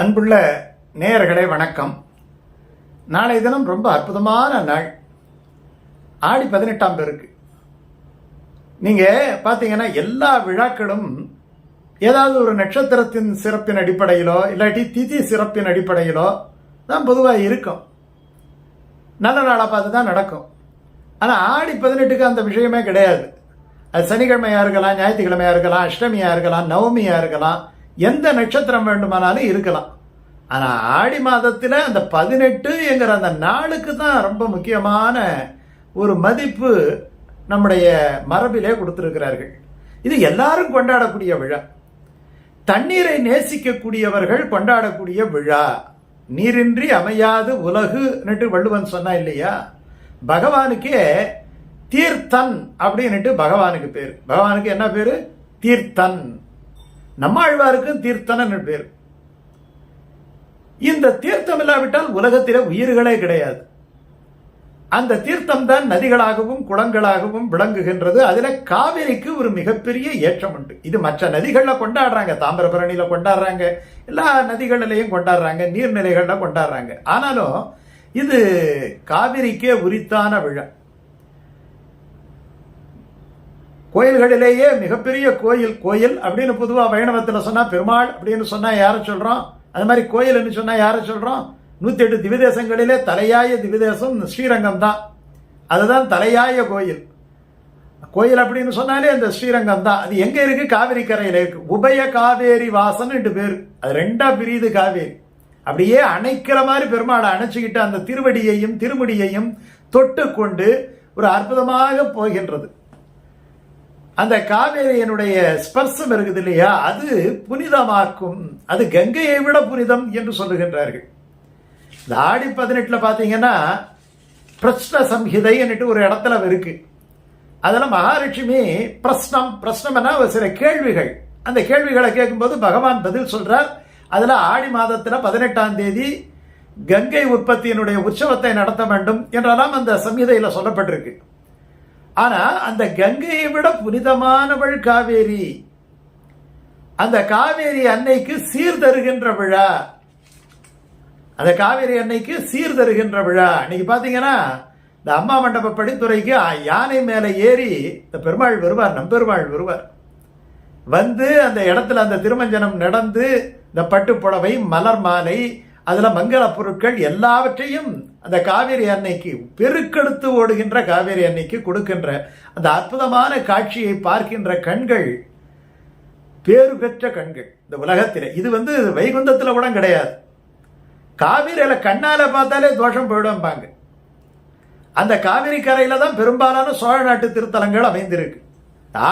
அன்புள்ள நேயர்களே வணக்கம். நாளை தினம் ரொம்ப அற்புதமான நாள். ஆடி பதினெட்டாம் பேருக்கு. நீங்கள் பார்த்தீங்கன்னா எல்லா விழாக்களும் ஏதாவது ஒரு நட்சத்திரத்தின் சிறப்பின் அடிப்படையிலோ இல்லாட்டி திதி சிறப்பின் அடிப்படையிலோ தான் பொதுவாக இருக்கும். நல்ல நாளாக பார்த்து தான் நடக்கும். ஆனால் ஆடி பதினெட்டுக்கு அந்த விஷயமே கிடையாது. அது சனிக்கிழமையாக இருக்கலாம் ஞாயிற்றுக்கிழமையாக இருக்கலாம் அஷ்டமியாக இருக்கலாம் நவமியாக இருக்கலாம் எந்த நட்சத்திரம் வேண்டுமானாலும் இருக்கலாம். ஆனால் ஆடி மாதத்தில் அந்த பதினெட்டு என்கிற அந்த நாளுக்கு தான் ரொம்ப முக்கியமான ஒரு மதிப்பு நம்முடைய மரபிலே கொடுத்துருக்கிறார்கள். இது எல்லாரும் கொண்டாடக்கூடிய விழா. தண்ணீரை நேசிக்கக்கூடியவர்கள் கொண்டாடக்கூடிய விழா. நீரின்றி அமையாது உலகுன்னுட்டு வள்ளுவன் சொன்னா இல்லையா? பகவானுக்கே தீர்த்தன் அப்படின்னுட்டு பகவானுக்கு பேர். பகவானுக்கு என்ன பேர்? தீர்த்தன். நம்மாழ்வாருக்கும் தீர்த்தனன் பேர். இந்த தீர்த்தம் இல்லாவிட்டால் உலகத்தில உயிர்களே கிடையாது. அந்த தீர்த்தம் தான் நதிகளாகவும் குளங்களாகவும் விளங்குகின்றது. அதுல காவிரிக்கு ஒரு மிகப்பெரிய ஏற்றம் உண்டு. இது மற்ற நதிகள்ல கொண்டாடுறாங்க. தாமிரபரணியில கொண்டாடுறாங்க. எல்லா நதிகளிலையும் கொண்டாடுறாங்க. நீர்நிலைகள்ல கொண்டாடுறாங்க. ஆனாலும் இது காவிரிக்கே உரித்தான விழா. கோயில்களிலேயே மிகப்பெரிய கோயில் கோயில் அப்படின்னு பொதுவாக வைணவத்தில் சொன்னால் பெருமாள் அப்படின்னு சொன்னால் யாரை சொல்கிறோம் அது மாதிரி கோயில்னு சொன்னால் யாரை சொல்கிறோம் நூற்றி எட்டு திவிதேசங்களிலே தலையாய திவிதேசம் ஸ்ரீரங்கம் தான். அதுதான் தலையாய கோயில். கோயில் அப்படின்னு சொன்னாலே அந்த ஸ்ரீரங்கம் தான். அது எங்கே இருக்குது காவிரி கரையில் இருக்கு. உபய காவேரி வாசன் ரெண்டு பேர். அது ரெண்டாக பிரியுது காவேரி. அப்படியே அணைக்கிற மாதிரி பெருமாளை அணைச்சிக்கிட்டு அந்த திருவடியையும் திருமுடியையும் தொட்டு கொண்டு ஒரு அற்புதமாக போகின்றது. அந்த காவேரியினுடைய ஸ்பர்சம் இருக்குது இல்லையா? அது புனிதமாக்கும். அது கங்கையை விட புனிதம் என்று சொல்லுகின்றார்கள். இந்த ஆடி பதினெட்டில் பார்த்தீங்கன்னா பிரஷ்ன சம்ஹிதைன்னுட்டு ஒரு இடத்துல இருக்கு. அதில் மகாலட்சுமி பிரஸ்னம் பிரஸ்னம்னா ஒரு சில கேள்விகள். அந்த கேள்விகளை கேட்கும்போது பகவான் பதில் சொல்கிறார் அதில் ஆடி மாதத்தில் பதினெட்டாம் தேதி கங்கை உற்பத்தியினுடைய உற்சவத்தை நடத்த வேண்டும் என்றெல்லாம் அந்த சம்ஹிதையில் சொல்லப்பட்டிருக்கு. ஆனா அந்த கங்கையை விட புனிதமானவள் காவேரி. அந்த காவேரி அன்னைக்கு சீர் தருகின்ற விழா. அந்த காவேரி அன்னைக்கு சீர் தருகின்ற விழா. இன்னைக்கு பாத்தீங்கன்னா இந்த அம்மா மண்டப படித்துறைக்கு யானை மேல ஏறி இந்த பெருமாள் வருவார் நம்பெருமாள் வருவார். வந்து அந்த இடத்துல அந்த திருமஞ்சனம் நடந்து இந்த பட்டு புடவை மலர் மாலை அதுல மங்கள பொருட்கள் எல்லாவற்றையும் அந்த காவேரி அன்னைக்கு பெருக்கெடுத்து ஓடுகின்ற காவேரி அன்னைக்கு கொடுக்கின்ற அந்த அற்புதமான காட்சியை பார்க்கின்ற கண்கள் பேரு பெற்ற கண்கள் இந்த உலகத்தில். இது வந்து வைகுந்தத்தில் கூட கிடையாது. காவிரியில கண்ணால பார்த்தாலே தோஷம் போயிடும்பாங்க. அந்த காவிரி கரையில தான் பெரும்பாலான சோழ நாட்டு திருத்தலங்கள் அமைந்திருக்கு.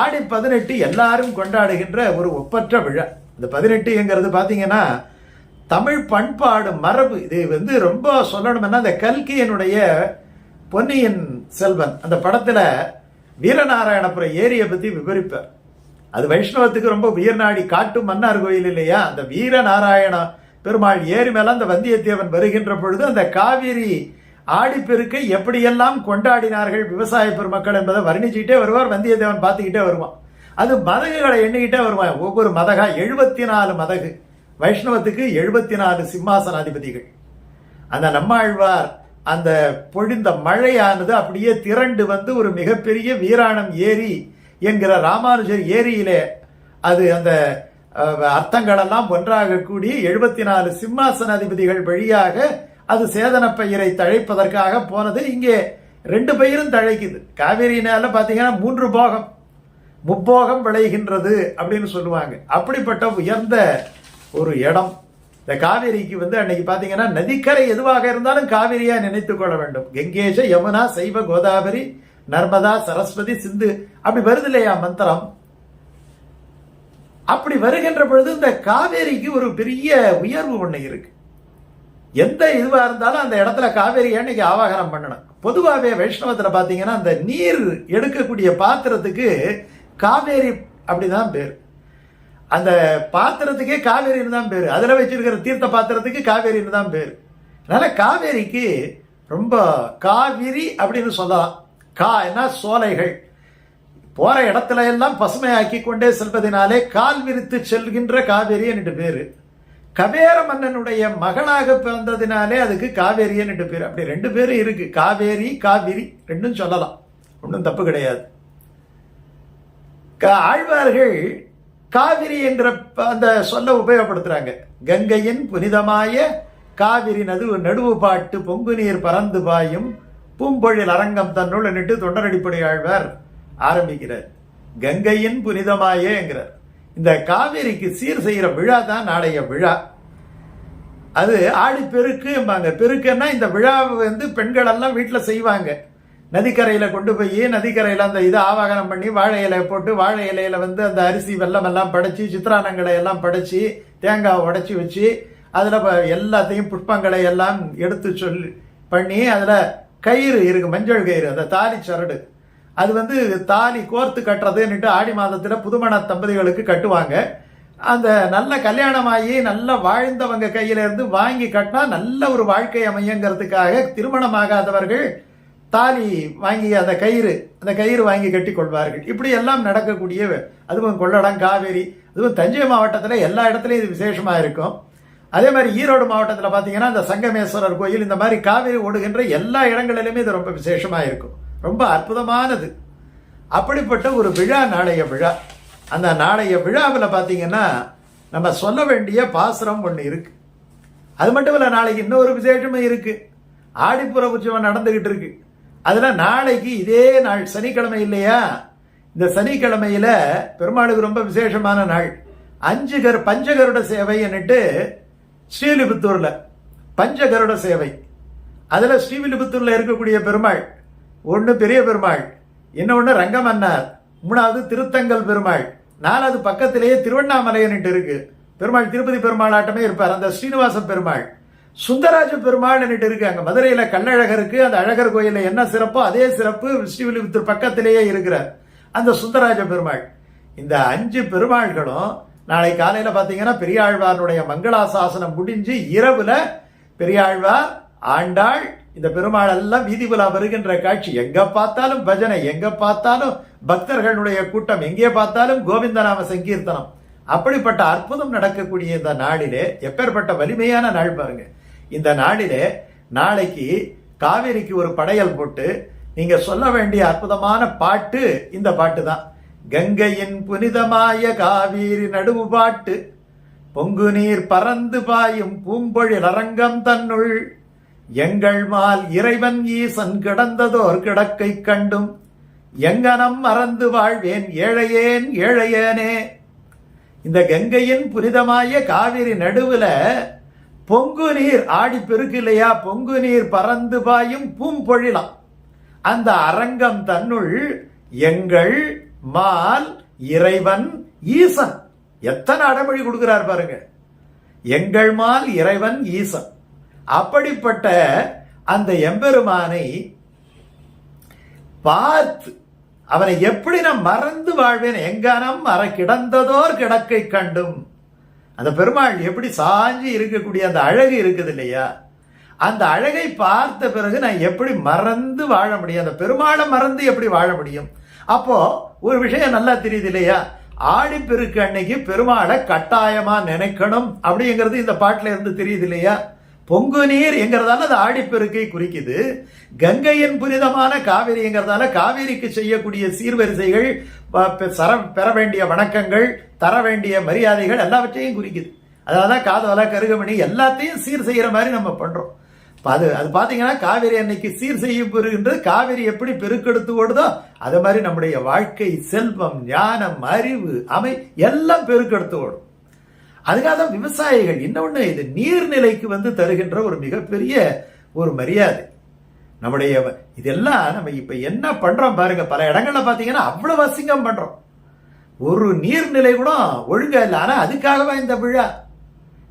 ஆடி பதினெட்டு எல்லாரும் கொண்டாடுகின்ற ஒரு ஒப்பற்ற விழா. இந்த பதினெட்டுங்கிறது பார்த்தீங்கன்னா தமிழ் பண்பாடு மரபு இது வந்து ரொம்ப சொல்லணும்னா அந்த கல்கியனுடைய பொன்னியின் செல்வன் அந்த படத்தில் வீரநாராயணபுரம் ஏரியை பற்றி விவரிப்பார். அது வைஷ்ணவத்துக்கு ரொம்ப உயர்நாடி காட்டு மன்னார் கோயில் இல்லையா? அந்த வீரநாராயண பெருமாள் ஏரி மேலே அந்த வந்தியத்தேவன் வருகின்ற பொழுது அந்த காவிரி ஆடிப்பெருக்கை எப்படியெல்லாம் கொண்டாடினார்கள் விவசாய பெருமக்கள் என்பதை வர்ணிச்சுக்கிட்டே வருவார் வந்தியத்தேவன் பார்த்துக்கிட்டே வருவான். அது மதகுகளை எண்ணிக்கிட்டே வருவான். ஒவ்வொரு மதகா எழுபத்தி நாலு மதகு. வைஷ்ணவத்துக்கு எழுபத்தி நாலு சிம்மாசனாதிபதிகள். அந்த நம்மாழ்வார் அந்த பொழிந்த மழையானது அப்படியே திரண்டு வந்து ஒரு மிகப்பெரிய வீராணம் ஏரி என்கிற ராமானுஜர் ஏரியிலே அது அந்த அர்த்தங்களெல்லாம் ஒன்றாக கூடி எழுபத்தி நாலு சிம்மாசனாதிபதிகள் வழியாக அது சேதன பயிரை தழைப்பதற்காக போனது. இங்கே ரெண்டு பயிரும் தழைக்குது. காவேரினால பார்த்தீங்கன்னா மூன்று போகம் முப்போகம் விளைகின்றது அப்படின்னு சொல்லுவாங்க. அப்படிப்பட்ட உயர்ந்த ஒரு இடம். இந்த காவேரிக்கு வந்து அன்னைக்கு பார்த்தீங்கன்னா நதிக்கரை எதுவாக இருந்தாலும் காவிரியா நினைத்துக் கொள்ள வேண்டும். கங்கேஷ யமுனா சைவ கோதாவரி நர்மதா சரஸ்வதி சிந்து. அப்படி வருது இல்லையா மந்திரம்? அப்படி வருகின்ற பொழுது இந்த காவேரிக்கு ஒரு பெரிய உயர்வு ஒண்ணு இருக்கு. எந்த இதுவா இருந்தாலும் அந்த இடத்துல காவேரி அன்னைக்கு ஆவாகனம் பண்ணணும். பொதுவாகவே வைஷ்ணவத்துல பாத்தீங்கன்னா அந்த நீர் எடுக்கக்கூடிய பாத்திரத்துக்கு காவேரி அப்படிதான் பேர். அந்த பாத்திரத்துக்கே காவேரின்னு தான் பேர். அதில் வச்சிருக்கிற தீர்த்த பாத்திரத்துக்கு காவேரின்னு தான் பேர். அதனால் காவேரிக்கு ரொம்ப காவிரி அப்படின்னு சொல்லலாம். கா என்ன? சோலைகள். போகிற இடத்துல எல்லாம் பசுமையாக்கி கொண்டே செல்வதனாலே கால் விரித்து செல்கின்ற காவேரி என்று பேர். கவேர மன்னனுடைய மகனாக பிறந்ததினாலே அதுக்கு காவேரியன்னு பேர். அப்படி ரெண்டு பேரும் இருக்கு. காவேரி காவிரி ரெண்டும் சொல்லலாம். ஒன்றும் தப்பு கிடையாது. ஆழ்வார்கள் காவிரி என்ற ப- அந்த சொல்ல உபயோகப்படுத்துகிறாங்க கங்கையின் புனிதமாய காவிரி நது நடுவு பாட்டு பொங்கு நீர் பறந்து பாயும் பூம்பொழில் அரங்கம் தன்னுள் நிட்டு தொண்டரடிப்படை ஆழ்வார் ஆரம்பிக்கிறார். கங்கையின் புனிதமாயேங்கிறார். இந்த காவிரிக்கு சீர் செய்கிற விழா தான் நாளைய விழா. அது ஆடி பெருக்கு பெருக்குன்னா இந்த விழாவை வந்து பெண்கள் எல்லாம் வீட்டில் செய்வாங்க. நதிக்கரையில் கொண்டு போய் நதிக்கரையில் அந்த இதை ஆவாகனம் பண்ணி வாழை இலையை போட்டு வாழை இலையில வந்து அந்த அரிசி வெள்ளம் எல்லாம் படைச்சி சித்திரானங்களை எல்லாம் படைச்சி தேங்காய் உடைச்சி வச்சு அதில் எல்லாத்தையும் புஷ்பங்களை எல்லாம் எடுத்து சொல்லி பண்ணி அதில் கயிறு இருக்கு மஞ்சள் கயிறு அந்த தாலி சரடு. அது வந்து தாலி கோர்த்து கட்டுறதுன்னுட்டு ஆடி மாதத்தில் புதுமண தம்பதிகளுக்கு கட்டுவாங்க. அந்த நல்ல கல்யாணமாகி நல்ல வாழ்ந்தவங்க கையிலேருந்து வாங்கி கட்டினா நல்ல ஒரு வாழ்க்கை அமையங்கிறதுக்காக திருமணமாகாதவர்கள் தாலி வாங்கி அந்த கயிறு அந்த கயிறு வாங்கி கட்டி கொள்வார்கள் இப்படி எல்லாம் நடக்கக்கூடிய அதுவும் கொள்ளடம் காவேரி அதுவும் தஞ்சை மாவட்டத்தில் எல்லா இடத்துலையும் இது விசேஷமாக இருக்கும். அதே மாதிரி ஈரோடு மாவட்டத்தில் பார்த்தீங்கன்னா அந்த சங்கமேஸ்வரர் கோயில் இந்த மாதிரி காவேரி ஓடுகின்ற எல்லா இடங்களிலுமே இது ரொம்ப விசேஷமாக இருக்கும். ரொம்ப அற்புதமானது. அப்படிப்பட்ட ஒரு விழா நாளைய விழா. அந்த நாளைய விழாவில் பார்த்தீங்கன்னா நம்ம சொல்ல வேண்டிய பாசுரம் ஒன்று இருக்கு. அது மட்டும் இல்லை நாளைக்கு இன்னொரு விசேஷமும் இருக்குது ஆடிப்புற உற்சவம் நடந்துக்கிட்டு இருக்குது அதில் நாளைக்கு இதே நாள் சனிக்கிழமை இல்லையா? இந்த சனிக்கிழமையில பெருமாளுக்கு ரொம்ப விசேஷமான நாள். அஞ்சு கரு பஞ்சகருட சேவைன்னுட்டு ஸ்ரீலிபுத்தூர்ல பஞ்சகருட சேவை. அதில் ஸ்ரீவில்லிபுத்தூர்ல இருக்கக்கூடிய பெருமாள் ஒன்று பெரிய பெருமாள் இன்னொன்று ரங்கமன்னார் மூணாவது திருத்தங்கல் பெருமாள் நாலாவது பக்கத்திலேயே திருவண்ணாமலையன்ட்டு இருக்கு. பெருமாள் திருப்பதி பெருமாள் ஆட்டமே இருப்பார். அந்த ஸ்ரீனிவாச பெருமாள். சுந்தராஜ பெருமாள்னுட்டு இருக்காங்க மதுரையில அந்த அழகர் கோயிலில் என்ன சிறப்போ அதே சிறப்பு ஸ்ரீவில்லிபுத்தூர் பக்கத்திலேயே இருக்கிறார். அந்த சுந்தராஜ பெருமாள். இந்த அஞ்சு பெருமாள்களும் நாளை காலையில பாத்தீங்கன்னா பெரியாழ்வாருடைய மங்களாசாசனம் முடிஞ்சு இரவுல பெரியாழ்வார் ஆண்டாள் இந்த பெருமாள் எல்லாம் வீதி உலா வருகின்ற காட்சி. எங்க பார்த்தாலும் பஜனை எங்க பார்த்தாலும் பக்தர்களுடைய கூட்டம் எங்கே பார்த்தாலும் கோவிந்தநாம சங்கீர்த்தனம். அப்படிப்பட்ட அற்புதம் நடக்கக்கூடிய இந்த நாளிலே எப்பேற்பட்ட வலிமையான நாள் பாருங்க. இந்த நாளிலே நாளைக்கு காவேரிக்கு ஒரு படையல் போட்டு நீங்க சொல்ல வேண்டிய அற்புதமான பாட்டு இந்த பாட்டு தான் கங்கையின் புனிதமாய காவேரி நடுவு பாட்டு பொங்கு நீர் பறந்து பாயும் பூம்பொழில் அரங்கம் தன்னுள் எங்கள் மால் இறைவன் ஈசன் கிடந்ததோர் கிடக்கை கண்டும் எங்கனம் மறந்து வாழ்வேன் ஏழையேன் ஏழையேனே. இந்த கங்கையின் புனிதமாய காவிரி நடுவுல பொங்கு நீர் ஆடி பெருக்கு இல்லையா பொங்கு நீர் பறந்து பாயும் பூம்பொழிலாம் அந்த அரங்கம் தன்னுள் எங்கள் மால் இறைவன் ஈசன். எத்தனை அடமொழி கொடுக்கிறார் பாருங்க. எங்கள் மால் இறைவன் ஈசன். அப்படிப்பட்ட அந்த எம்பெருமானை பார்த்து அவனை எப்படி நான் மறந்து வாழ்வேன்? எங்கனம் மற கிடந்ததோர் கிடக்கை கண்டும். அந்த பெருமாள் எப்படி சாஞ்சி இருக்கக்கூடிய அந்த அழகு இருக்குது இல்லையா அந்த அழகை பார்த்த பிறகு நான் எப்படி மறந்து வாழ முடியும்? அந்த பெருமாளை மறந்து எப்படி வாழ முடியும்? அப்போ ஒரு விஷயம் நல்லா தெரியுது இல்லையா? ஆடிப்பெருக்கு அன்னைக்கு பெருமாளை கட்டாயமா நினைக்கணும் அப்படிங்கிறது இந்த பாட்டுல இருந்து தெரியுது இல்லையா? பொங்கு நீர் என்கிறதால அது ஆடிப்பெருக்கை குறிக்குது. கங்கையின் புனிதமான காவிரிங்கிறதால காவிரிக்கு செய்யக்கூடிய சீர்வரிசைகள் சர பெற வேண்டிய வணக்கங்கள் தர வேண்டிய மரியாதைகள் எல்லாவற்றையும் குறிக்குது. அதாவது காதவல கருகமணி எல்லாத்தையும் சீர் செய்கிற மாதிரி நம்ம பண்றோம். அது அது பார்த்தீங்கன்னா காவிரி அன்னைக்கு சீர் செய்யப்படுகின்றது காவிரி எப்படி பெருக்கெடுத்து ஓடுதோ அது மாதிரி நம்முடைய வாழ்க்கை செல்வம் ஞானம் அறிவு அமை எல்லாம் பெருக்கெடுத்து ஓடும். அதுக்காக தான் விவசாயிகள் இன்னொன்று இது நீர்நிலைக்கு வந்து தருகின்ற ஒரு மிகப்பெரிய ஒரு மரியாதை. நம்முடைய இதெல்லாம் நம்ம இப்ப என்ன பண்றோம் பாருங்க பல இடங்கள்ல பாத்தீங்கன்னா அவ்வளவு அசிங்கம் பண்றோம். ஒரு நீர்நிலை கூட ஒழுங்காக இல்லை ஆனா அதுக்காகவா இந்த விழா?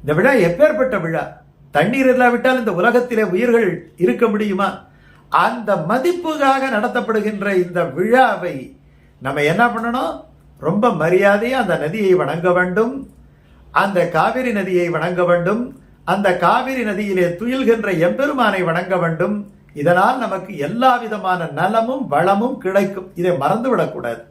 இந்த விழா எப்பேற்பட்ட விழா? தண்ணீர் இல்லாவிட்டால் இந்த உலகத்திலே உயிர்கள் இருக்க முடியுமா? அந்த மதிப்புக்காக நடத்தப்படுகின்ற இந்த விழாவை நம்ம என்ன பண்ணணும்? ரொம்ப மரியாதையா அந்த நதியை வணங்க வேண்டும். அந்த காவிரி நதியை வணங்க வேண்டும். அந்த காவிரி நதியிலே துயில்கின்ற எம்பெருமானை வணங்க வேண்டும். இதனால் நமக்கு எல்லா விதமான நலமும் வளமும் கிடைக்கும். இதை மறந்து விடக்கூடாது